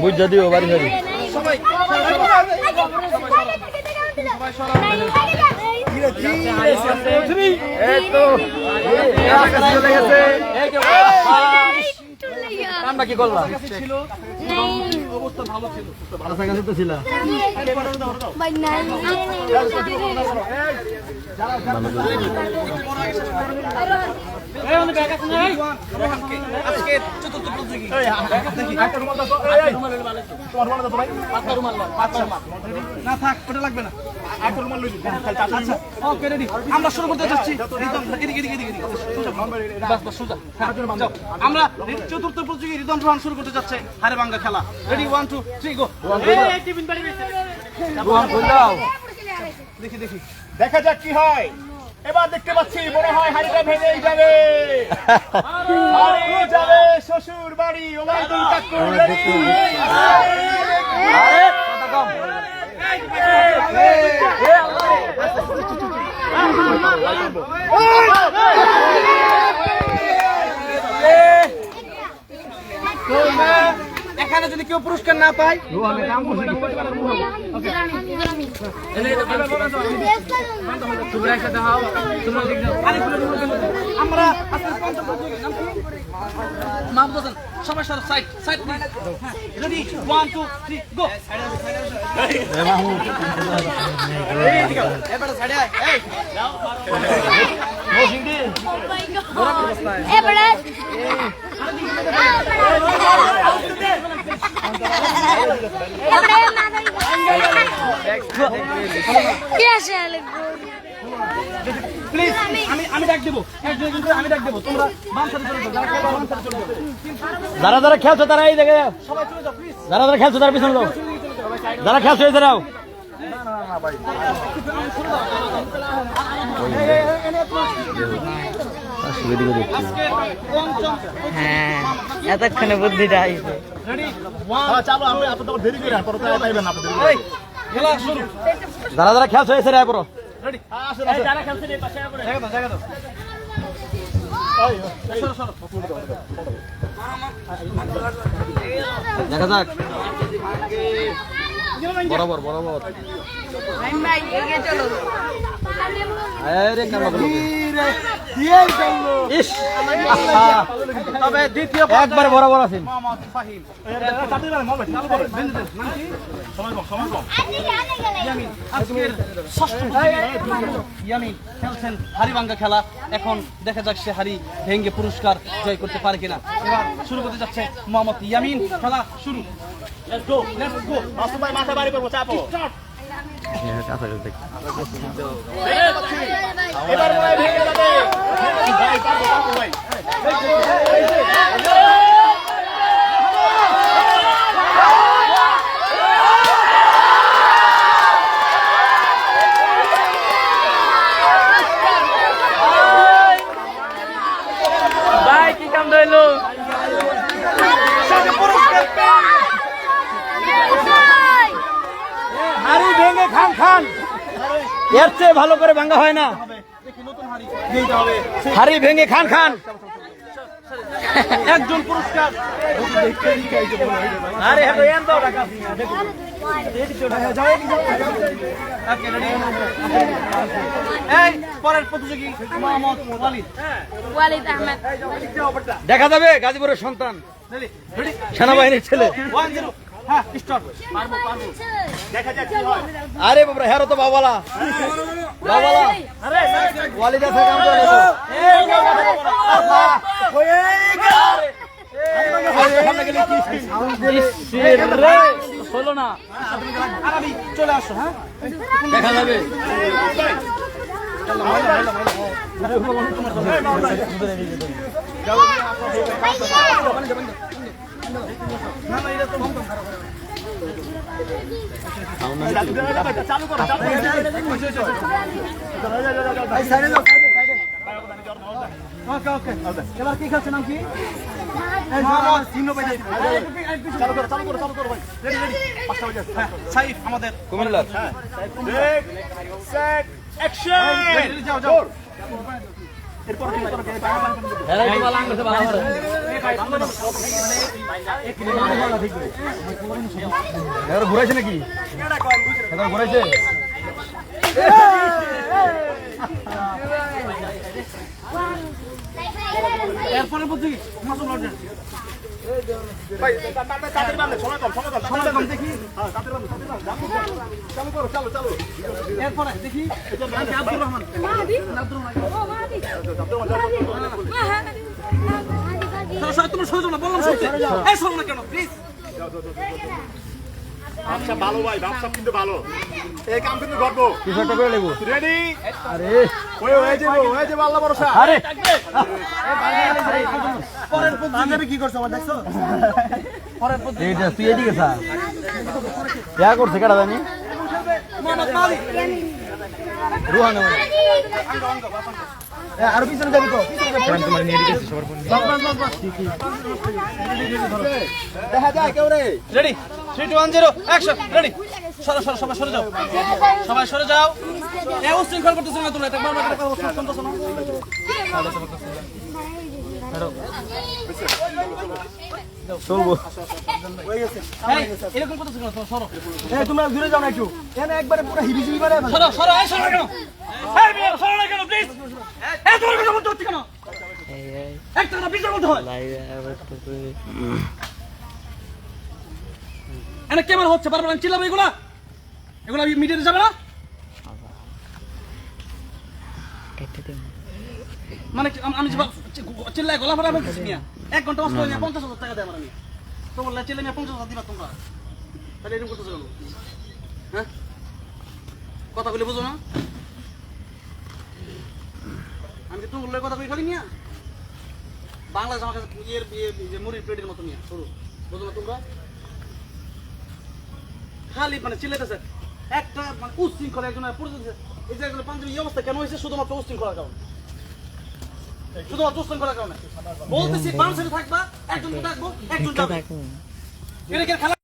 বুঝা দিও বাড়ি বাড়ি সবাই তো চলে গেছে আমরা কি করলাম ছিল অবস্থা ভালো ছিল। ভালো থাকা তো ছিল। আজকে চতুর্থ প্রতিযোগী না থাক ওটা লাগবে না। আমরা শুরু করতে বাস সোজা। হ্যাঁ, যাও। আমরা চতুর্থ প্রতিযোগী রিদম রোহান শুরু করতে যাচ্ছে হারে বাঙ্গা খেলা। Ready one two three go দেখি দেখি। দেখা যাক কি হয়। এবার দেখতে পাচ্ছি মনে হয় হাড়িটা ভেঙেই যাবে। যাবে শ্বশুর বাড়ি ওবায়দুল কাকুর ready? আরে কথা কম এখানে যদি কেউ পুরস্কার না পায় আমরা নাম side side ready one two three go এবারে এই. যারা যারা খেলছো তারা এই দেখে যাও। যারা যারা খেলছো তারা পিছনে যাও। যারা খেলছো এই দাঁড়াও আজকে পঞ্চম হ্যাঁ এতক্ষণে বুদ্ধিটা আইছে রেডি ওয়ান হ্যাঁ, দেরি করে পরে তো পাইবেন না আপনি দেরি করে। খেলা শুরু যারা যারা খেলছো এই সেরা করো রেডি আসেন, আসেন। জায়গা দাও জায়গা দাও। সরো সরো। দেখা যাক। বরাবর বরাবর তবে দ্বিতীয় একবার বরাবর আছেন খেলছেন হারিবাঙ্গা খেলা এখন দেখা যাক সে হারি ভেঙ্গে পুরস্কার জয় করতে পারে কিনা এবার শুরু করতে যাচ্ছে মোহাম্মদ ইয়ামিন খেলা শুরু Let's go, let's go। ভাই মাথা বাড়ি করব, চাপো। এবার মনে হয় ভেঙে যাবে। ভাই, পারব, পারব। ভাই কি কাম দইলো হাড়ি ভেঙে খান খান এর চেয়ে ভালো করে ভাঙ্গা হয় না। হাড়ি ভেঙে খান খান। একজন পুরস্কার। আরে পরের প্রতিযোগী মোহাম্মদ ওয়ালিদ। দেখা যাবে গাজীপুরের সন্তান। সেনাবাহিনীর ছেলে। One zero. হ্যাঁ স্টার্ট পারব পারব দেখা যাক কি হয়। আরে বাবা হেরো তো বাবালা বাবালা ওয়ালিদ আছে কাম করে তো হলো না চলে আসো হ্যাঁ দেখা যাবে এবার কি খেলছে নাম কি হ্যাঁ আমাদের কুমিল্লার Break, ঘুরাইছে নাকি? ঘুরাইছে? এরপরে বুঝি মাসুল হ্যাঁ তোমরা যাও না বললাম সরো না কেন প্লিজ ব্যবসা ভালো ভাই ব্যবসা কিন্তু ভালো। এই কাম কিন্তু করব। কিছু করে লেবো। রেডি আরে। ওই ওই যে ওই যে আল্লাহ ভরসা। আরে। পরের পাঞ্জাবি কি করছ আমার দেখছ? পরের পদ্ধতি। এইটা তুই এদিকে স্যার ইয়া করছে কেটা জানি? মোহাম্মদ মালিক। রুহান আরও পিছনে যাবি তো। তোমার নিয়ে দিকে সবার ফোন দেখা যায় কেউ রে। Ready three two one zero action ready সরো সরো সবাই সরে যাও। সবাই সরে যাও। এ উশৃঙ্খল করতেছো না তোমরা এটা বারবার করে কথা শুনতেছো না? এরকম করতেছো কেন? সরো। তোমরা দূরে যাও না একটু। এখানে একবারে পুরো হিবি মারে সরো সরো সরো কেন? সরো না কেন প্লিজ এই তোমার কথা বলতে হচ্ছে কেন? একটা বিচার বলতে হয়। এনে ক্যামেরা হচ্ছে? বারবার আমি চিল্লাবো এগুলা? এগুলা মিডিয়াতে যাবে না? মানে আমি যে বা- চি- চিল্লায় গলা ফাটা বলতেছি মিয়া। এক ঘণ্টা নষ্ট হয়ে পঞ্চাশ হাজার টাকা দেয় আমার মিয়া। তো বললে চিল্লে মিয়া পঞ্চাশ হাজার দিবা তোমরা। তাহলে এরকম করতেছো কেন? হ্যাঁ? কথা বলে বুঝো না? আমি কি তোমার কথা কই খালি মিয়া? বাংলাদেশ আমার কাছে ইয়ের ইয়ে মুড়ির প্লেটের মতো মিয়া সরু। বুঝো না তোমরা? খালি মানে চিল্লাইতেছে। একটা মানে উচ্ছৃঙ্খলা একজন এই যে একজন পাঞ্জাবি এই অবস্থা কেন হয়েছে? শুধুমাত্র উশৃঙ্খলার কারণে। শুধুমাত্র উশৃঙ্খলার কারণে। বলতেছি বাম সাইডে থাকবা একজন থাকব? একজন যাবে। এটা খেলা